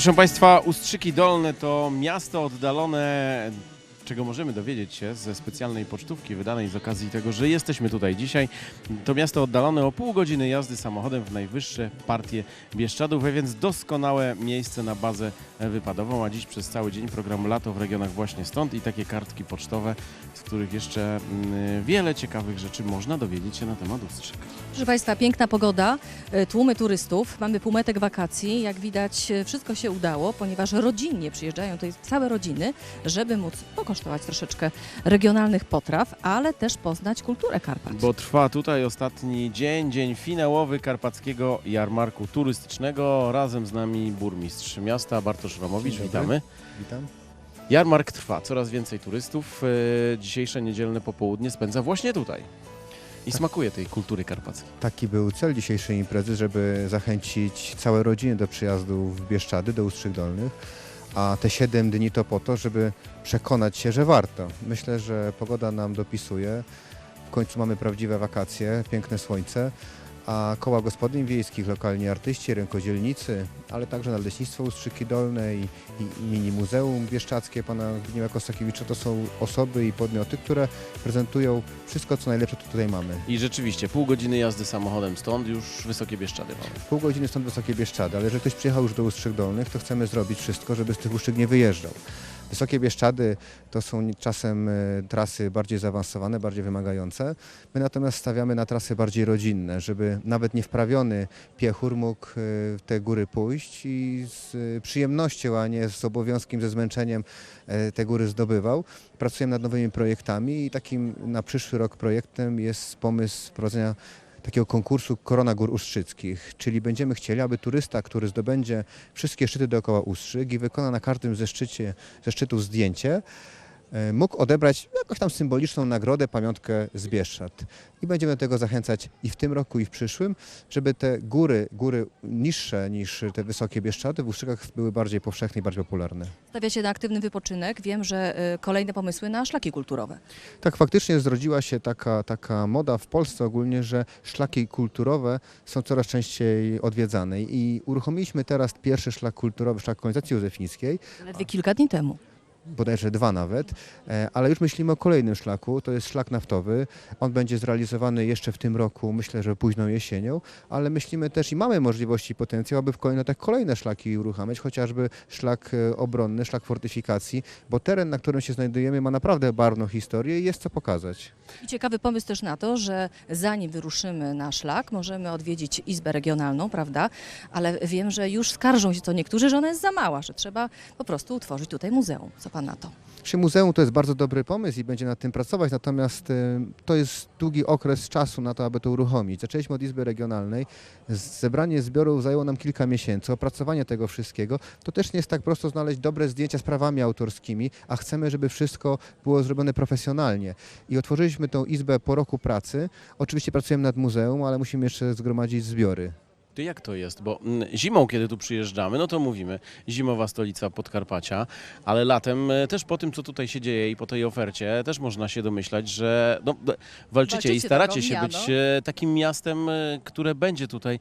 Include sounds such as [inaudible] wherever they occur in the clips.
Proszę Państwa, Ustrzyki Dolne to miasto oddalone, czego możemy dowiedzieć się ze specjalnej pocztówki wydanej z okazji tego, że jesteśmy tutaj dzisiaj. To miasto oddalone o pół godziny jazdy samochodem w najwyższe partie Bieszczadów, a więc doskonałe miejsce na bazę wypadową, a dziś przez cały dzień program Lato w regionach właśnie stąd i takie kartki pocztowe, z których jeszcze mm, wiele ciekawych rzeczy można dowiedzieć się na temat Ustrzyk. Proszę Państwa, piękna pogoda, e, tłumy turystów, mamy półmetek wakacji. Jak widać, e, wszystko się udało, ponieważ rodzinnie przyjeżdżają tutaj całe rodziny, żeby móc pokosztować troszeczkę regionalnych potraw, ale też poznać kulturę Karpat. Bo trwa tutaj ostatni dzień, dzień finałowy Karpackiego Jarmarku Turystycznego. Razem z nami burmistrz miasta Bartosz Romowicz. Witamy. Witam. Jarmark trwa, coraz więcej turystów. E, Dzisiejsze niedzielne popołudnie spędza właśnie tutaj. I smakuje tej kultury karpackiej. Taki był cel dzisiejszej imprezy, żeby zachęcić całe rodziny do przyjazdu w Bieszczady, do Ustrzyk Dolnych. A te 7 dni to po to, żeby przekonać się, że warto. Myślę, że pogoda nam dopisuje. W końcu mamy prawdziwe wakacje, piękne słońce. A koła gospodyń wiejskich, lokalni artyści, rękodzielnicy, ale także Nadleśnictwo Ustrzyki Dolne i, i mini muzeum bieszczackie pana Zbigniewa Kostakiewicza to są osoby i podmioty, które prezentują wszystko, co najlepsze co tutaj mamy. I rzeczywiście, pół godziny jazdy samochodem stąd już wysokie Bieszczady mamy. Pół godziny stąd Wysokie Bieszczady, ale jeżeli ktoś przyjechał już do Ustrzyk Dolnych, to chcemy zrobić wszystko, żeby z tych Ustrzyk nie wyjeżdżał. Wysokie Bieszczady to są czasem e, trasy bardziej zaawansowane, bardziej wymagające. My natomiast stawiamy na trasy bardziej rodzinne, żeby nawet niewprawiony piechur mógł e, w te góry pójść i z e, przyjemnością, a nie z obowiązkiem, ze zmęczeniem te góry zdobywał. Pracujemy nad nowymi projektami i takim na przyszły rok projektem jest pomysł wprowadzenia takiego konkursu Korona Gór Ustrzyckich, czyli będziemy chcieli, aby turysta, który zdobędzie wszystkie szczyty dookoła Ustrzyk i wykona na każdym ze, szczycie, ze szczytów zdjęcie, mógł odebrać jakąś tam symboliczną nagrodę, pamiątkę z Bieszczad. I będziemy do tego zachęcać i w tym roku, i w przyszłym, żeby te góry, góry niższe niż te wysokie Bieszczady w Ustrzykach były bardziej powszechne i bardziej popularne. Stawia się na aktywny wypoczynek. Wiem, że e, kolejne pomysły na szlaki kulturowe. Tak, faktycznie zrodziła się taka, taka moda w Polsce ogólnie, że szlaki kulturowe są coraz częściej odwiedzane i uruchomiliśmy teraz pierwszy szlak kulturowy, szlak kolonizacji józefińskiej, Ledwie kilka dni temu. Bodajże dwa nawet, e, ale już myślimy o kolejnym szlaku, to jest szlak naftowy. On będzie zrealizowany jeszcze w tym roku, myślę, że późną jesienią, ale myślimy też i mamy możliwości i potencjał, aby w kolejne, te kolejne szlaki uruchamiać, chociażby szlak e, obronny, szlak fortyfikacji, bo teren, na którym się znajdujemy ma naprawdę barwną historię i jest co pokazać. I ciekawy pomysł też na to, że zanim wyruszymy na szlak, możemy odwiedzić Izbę Regionalną, prawda? Ale wiem, że już skarżą się to niektórzy, że ona jest za mała, że trzeba po prostu utworzyć tutaj muzeum. Co pan na to? Przy muzeum to jest bardzo dobry pomysł i będzie nad tym pracować, natomiast y, to jest długi okres czasu na to, aby to uruchomić. Zaczęliśmy od Izby Regionalnej, zebranie zbiorów zajęło nam kilka miesięcy, opracowanie tego wszystkiego. To też nie jest tak prosto znaleźć dobre zdjęcia z prawami autorskimi, a chcemy, żeby wszystko było zrobione profesjonalnie. I otworzyliśmy tą izbę po roku pracy. Oczywiście pracujemy nad muzeum, ale musimy jeszcze zgromadzić zbiory. To jak to jest? Bo mm, zimą, kiedy tu przyjeżdżamy, no to mówimy, zimowa stolica Podkarpacia, ale latem e, też po tym, co tutaj się dzieje i po tej ofercie, też można się domyślać, że no, d- walczycie, i Walczycie staracie się miano. być e, takim miastem, e, które będzie tutaj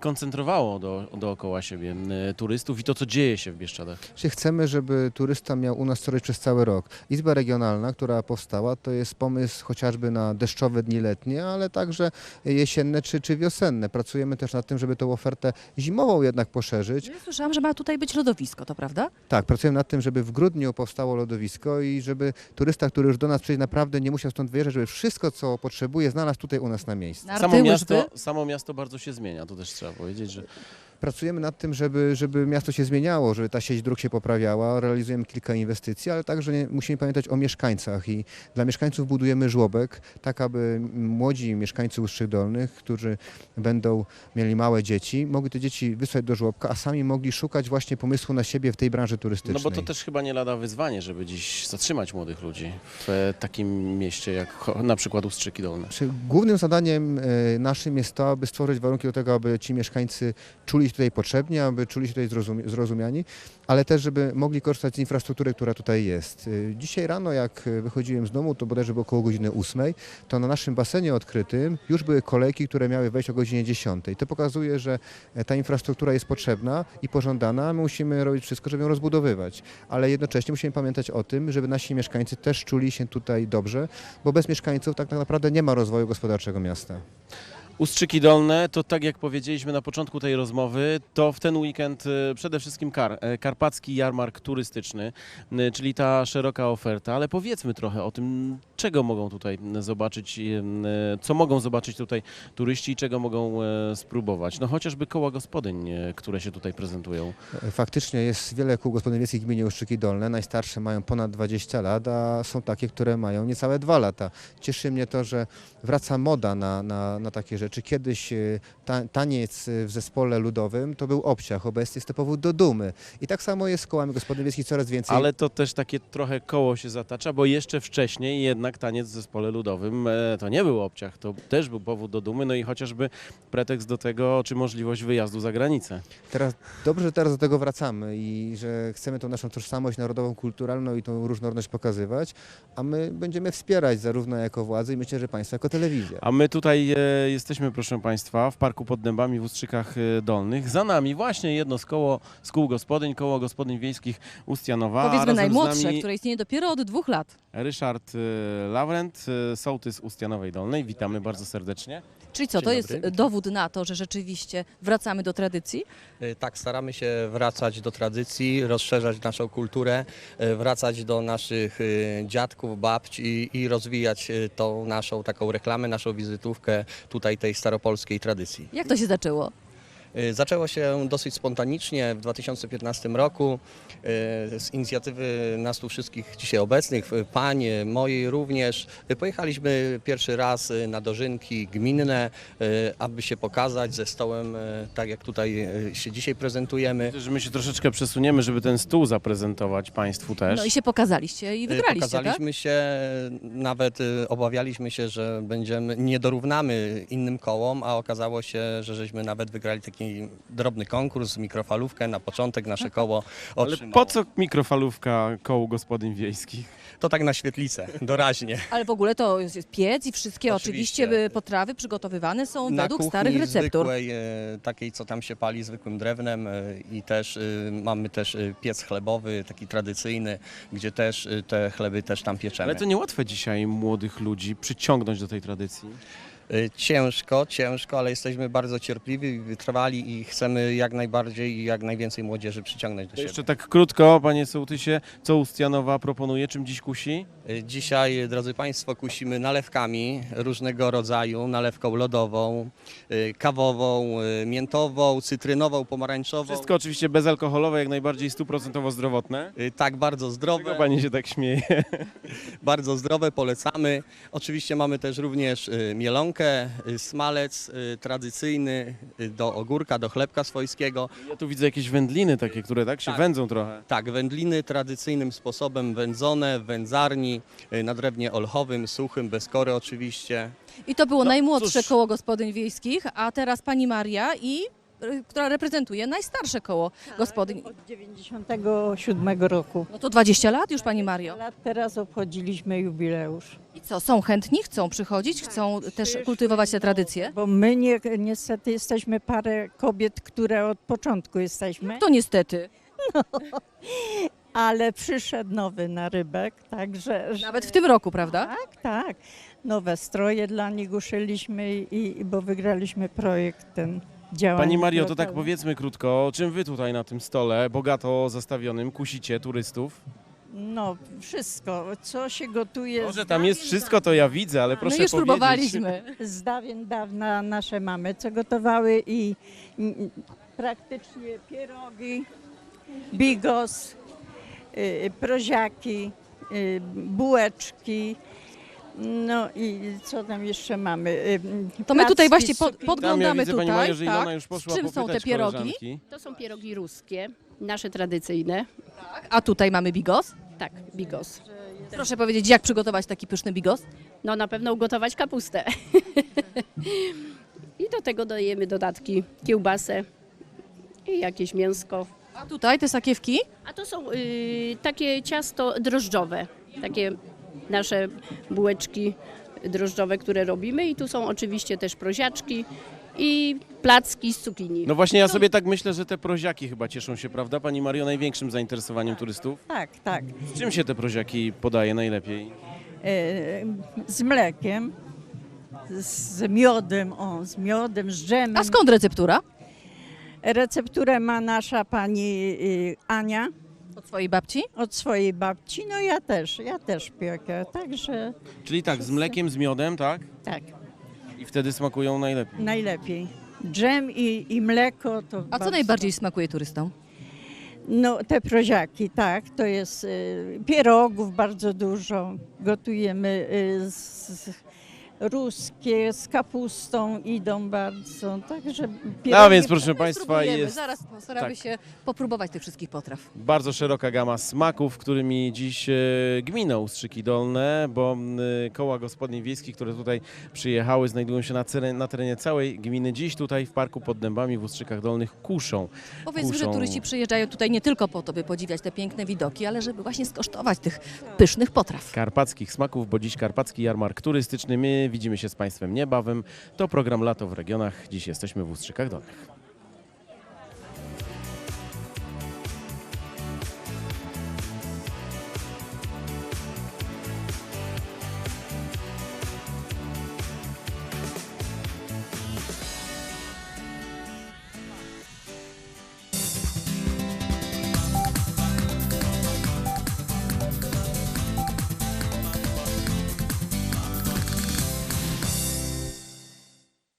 koncentrowało do, dookoła siebie turystów i to, co dzieje się w Bieszczadach. Czyli chcemy, żeby turysta miał u nas robić przez cały rok. Izba regionalna, która powstała, to jest pomysł chociażby na deszczowe dni letnie, ale także jesienne czy, czy wiosenne. Pracujemy też nad tym, żeby tą ofertę zimową jednak poszerzyć. Ja słyszałam, że ma tutaj być lodowisko, to prawda? Tak, pracujemy nad tym, żeby w grudniu powstało lodowisko i żeby turysta, który już do nas przyjdzie, naprawdę nie musiał stąd wyjeżdżać, żeby wszystko, co potrzebuje, znalazł tutaj u nas na miejscu. Samo miasto, samo miasto bardzo się zmienia, to też trzeba powiedzieć, że Pracujemy nad tym, żeby, żeby miasto się zmieniało, żeby ta sieć dróg się poprawiała. Realizujemy kilka inwestycji, ale także musimy pamiętać o mieszkańcach i dla mieszkańców budujemy żłobek, tak aby młodzi mieszkańcy Ustrzyk Dolnych, którzy będą mieli małe dzieci, mogli te dzieci wysłać do żłobka, a sami mogli szukać właśnie pomysłu na siebie w tej branży turystycznej. No bo to też chyba nie lada wyzwanie, żeby dziś zatrzymać młodych ludzi w e, takim mieście jak na przykład Ustrzyki Dolne. Głównym zadaniem e, naszym jest to, aby stworzyć warunki do tego, aby ci mieszkańcy czuli czuli się tutaj potrzebni, aby czuli się tutaj zrozumiani, ale też, żeby mogli korzystać z infrastruktury, która tutaj jest. Y, Dzisiaj rano, jak wychodziłem z domu, to bodajże było około godziny 8, to na naszym basenie odkrytym już były kolejki, które miały wejść o godzinie 10. To pokazuje, że e, ta infrastruktura jest potrzebna i pożądana. My musimy robić wszystko, żeby ją rozbudowywać, ale jednocześnie musimy pamiętać o tym, żeby nasi mieszkańcy też czuli się tutaj dobrze, bo bez mieszkańców tak naprawdę nie ma rozwoju gospodarczego miasta. Ustrzyki Dolne to tak jak powiedzieliśmy na początku tej rozmowy, to w ten weekend e, przede wszystkim kar, e, karpacki jarmark turystyczny, e, czyli ta szeroka oferta, ale powiedzmy trochę o tym, czego mogą tutaj zobaczyć, co mogą zobaczyć tutaj turyści i czego mogą spróbować. No chociażby koła gospodyń, które się tutaj prezentują. Faktycznie jest wiele kół gospodyń wiejskich w gminie Uszczyki Dolne. Najstarsze mają ponad 20 lat, a są takie, które mają niecałe 2 lata. Cieszy mnie to, że wraca moda na, na, na takie rzeczy. Kiedyś e, ta, taniec w zespole ludowym to był obciach, obecnie jest to powód do dumy. I tak samo jest z kołami gospodyń wiejskich coraz więcej. Ale to też takie trochę koło się zatacza, bo jeszcze wcześniej jednak taniec w zespole ludowym e, to nie był obciach, to też był powód do dumy, no i chociażby pretekst do tego, czy możliwość wyjazdu za granicę. Teraz, dobrze, że teraz do tego wracamy i że chcemy tą naszą tożsamość narodową, kulturalną i tą różnorodność pokazywać, a my będziemy wspierać zarówno jako władze i myślę, że państwo jako telewizja. A my tutaj e, jesteśmy, proszę Państwa, w Parku pod Dębami w Ustrzykach e, Dolnych. Za nami właśnie jedno z koło z kół gospodyń, koło gospodyń wiejskich Ustjanowa. a Powiedzmy razem najmłodsze, nami które istnieje dopiero od dwóch lat. Ryszard e, Laurent, e, sołtys Ustjanowej Dolnej. Witamy bardzo serdecznie. Czyli co, Dzień to jest dobry. dowód na to, że rzeczywiście wracamy do tradycji? Y, Tak, staramy się wracać do tradycji, rozszerzać naszą kulturę, y, wracać do naszych y, dziadków, babci i rozwijać y, tą naszą taką reklamę, naszą wizytówkę tutaj tej staropolskiej tradycji. Jak to się zaczęło? Y, Zaczęło się dosyć spontanicznie w 2015 roku y, z inicjatywy nas tu wszystkich dzisiaj obecnych, y, pań, mojej również. Pojechaliśmy pierwszy raz na dożynki gminne, aby się pokazać ze stołem, tak jak tutaj się dzisiaj prezentujemy. Myślę, że my się troszeczkę przesuniemy, żeby ten stół zaprezentować Państwu też. No i się pokazaliście i wygraliście, tak? Pokazaliśmy się, nawet obawialiśmy się, że będziemy, nie dorównamy innym kołom, a okazało się, że żeśmy nawet wygrali taki drobny konkurs, mikrofalówkę na początek nasze koło Ale otrzymało. po co mikrofalówka kołu gospodyń wiejskich? To tak na świetlicę, doraźnie. [laughs] Ale w ogóle to jest piec i wszystkie oczywiście, Oczywiście. by potrawy przygotowywane są na według kuchni starych receptur. zwykłej, e, takiej co tam się pali zwykłym drewnem e, i też e, mamy też e, piec chlebowy, taki tradycyjny, gdzie też e, te chleby też tam pieczemy. Ale to niełatwe dzisiaj młodych ludzi przyciągnąć do tej tradycji. Y, Ciężko, ciężko, ale jesteśmy bardzo cierpliwi, wytrwali i chcemy jak najbardziej i jak najwięcej młodzieży przyciągnąć do siebie. jeszcze tak krótko, panie sołtysie, co Ustjanowa proponuje, czym dziś kusi? Y, Dzisiaj, drodzy Państwo, kusimy nalewkami różnego rodzaju, nalewką lodową, y, kawową, miętową, cytrynową, pomarańczową. Wszystko oczywiście bezalkoholowe, jak najbardziej stuprocentowo zdrowotne. Tak, bardzo Dlaczego zdrowe, pani się tak śmieje? [laughs] bardzo zdrowe, polecamy. Oczywiście mamy też również mielonkę, y, smalec y, tradycyjny y, do ogórka, do chlebka swojskiego. Ja tu widzę jakieś wędliny takie, które tak się Tak. wędzą trochę. Tak, wędliny tradycyjnym sposobem wędzone w wędzarni na drewnie olchowym, suchym, bez kory oczywiście. I to było No, najmłodsze cóż. koło gospodyń wiejskich, a teraz pani Maria i która reprezentuje najstarsze koło gospodyń. Od 97 roku. No to 20 lat już pani Mario. Lat teraz obchodziliśmy jubileusz. I co, są chętni, chcą przychodzić, chcą też kultywować te tradycje? Bo my nie, niestety jesteśmy parę kobiet, które od początku jesteśmy, To niestety. [laughs] ale przyszedł nowy narybek, także... że- Nawet w tym roku, prawda? Tak, tak. Nowe stroje dla nich uszyliśmy, i, i, bo wygraliśmy projekt ten działania. Pani Mario, to tak powiedzmy krótko, czym wy tutaj na tym stole, bogato zastawionym, kusicie turystów? No, wszystko, co się gotuje... Może tam jest wszystko, to ja widzę, ale proszę My już powiedzieć. próbowaliśmy. [laughs] z dawien dawna nasze mamy, co gotowały i praktycznie pierogi, bigos, y, proziaki, y, bułeczki. No i co tam jeszcze mamy? Y, To my tutaj właśnie ja podglądamy widzę, pani tutaj. Że Ilona tak. już poszła Z czym są te pierogi? koleżanki. To są pierogi ruskie, nasze tradycyjne. A tutaj mamy bigos. Tak, bigos. Proszę powiedzieć, jak przygotować taki pyszny bigos? No na pewno ugotować kapustę. [laughs] I do tego dajemy dodatki, kiełbasę, i jakieś mięsko. A tutaj te sakiewki? A to są y, takie ciasto drożdżowe, takie nasze bułeczki drożdżowe, które robimy i tu są oczywiście też proziaczki i placki z cukinii. No właśnie ja sobie tak myślę, że te proziaki chyba cieszą się, prawda Pani Mario, największym zainteresowaniem turystów. Tak, tak. Z czym się te proziaki podaje najlepiej? E, z mlekiem, z miodem, o, z miodem, z dżemem. A skąd receptura? Recepturę ma nasza pani y, Ania Od swojej babci? od swojej babci, no ja też, ja też piekę, także Czyli tak, z mlekiem, z miodem, tak? tak, I wtedy smakują najlepiej. najlepiej. Dżem i, i mleko to A co bardzo- najbardziej smakuje turystom? No te proziaki, tak, to jest y, pierogów bardzo dużo. Gotujemy y, z, z ruskie z kapustą idą bardzo, także No pierogi więc proszę Państwa, Spróbujemy, jest Zaraz postaramy tak. się popróbować tych wszystkich potraw. bardzo szeroka gama smaków, którymi dziś e, gminą Ustrzyki Dolne, bo e, koła gospodyń wiejskich, które tutaj przyjechały, znajdują się na, cere- na terenie całej gminy. Dziś tutaj w Parku pod Dębami w Ustrzykach Dolnych kuszą. Powiedzmy, że Kuszą. turyści przyjeżdżają tutaj nie tylko po to, by podziwiać te piękne widoki, ale żeby właśnie skosztować tych pysznych potraw. karpackich smaków, bo dziś karpacki jarmark turystyczny. My widzimy się z Państwem niebawem. To program Lato w regionach. Dziś jesteśmy w Ustrzykach Dolnych.